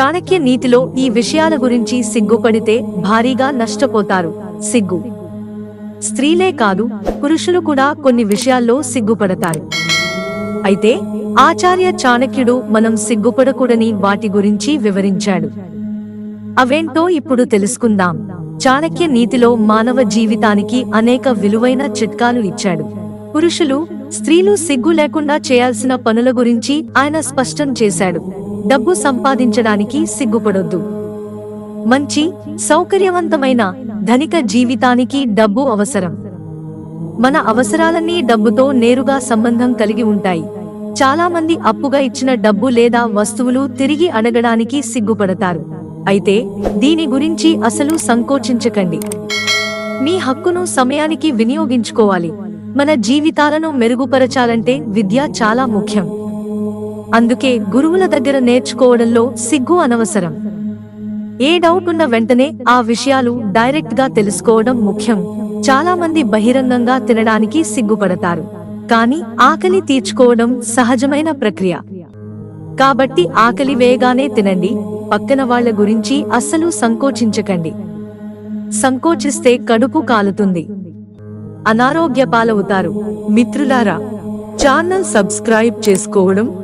చాణక్య నీతిలో ఈ విషయాల గురించి సిగ్గుపడితే భారీగా నష్టపోతారు. సిగ్గు. స్త్రీలే కాదు పురుషులు కూడా కొన్ని విషయాల్లో సిగ్గుపడతారు. అయితే ఆచార్య చాణక్యుడు మనం సిగ్గుపడకూడని వాటి గురించి వివరించాడు. అవేంటో ఇప్పుడు తెలుసుకుందాం. చాణక్య నీతిలో మానవ జీవితానికి అనేక విలువైన చిట్కాలు ఇచ్చాడు. పురుషులు స్త్రీలు సిగ్గు లేకుండా చేయాల్సిన పనుల గురించి ఆయన స్పష్టం చేశాడు. డబ్బు సంపాదించడానికి సిగ్గుపడొద్దు. మంచి సౌకర్యవంతమైన ధనిక జీవితానికి డబ్బు అవసరం. మన అవసరాలన్నీ డబ్బుతో నేరుగా సంబంధం కలిగి ఉంటాయి. చాలామంది అప్పుగా ఇచ్చిన డబ్బు లేదా వస్తువులు తిరిగి అడగడానికి సిగ్గుపడతారు. అయితే దీని గురించి అసలు సంకోచించకండి. మీ హక్కును సమయానికి వినియోగించుకోవాలి. మన జీవితాలను మెరుగుపరచాలంటే విద్య చాలా ముఖ్యం. అందుకే గురువుల దగ్గర నేర్చుకోవడంలో సిగ్గు అనవసరం. ఏ డౌట్ ఉన్న వెంటనే ఆ విషయాలు డైరెక్ట్గా తెలుసుకోవడం ముఖ్యం. చాలా మంది బహిరంగంగా తినడానికి సిగ్గుపడతారు. కానీ ఆకలి తీర్చుకోవడం సహజమైన ప్రక్రియ. కాబట్టి ఆకలి వేగానే తినండి. పక్కన వాళ్ళ గురించి అస్సలు సంకోచించకండి. సంకోచిస్తే కడుపు కాలుతుంది. అనారోగ్య పాలవుతారు మిత్రులారా ఛానల్ సబ్స్క్రైబ్ చేసుకోవడం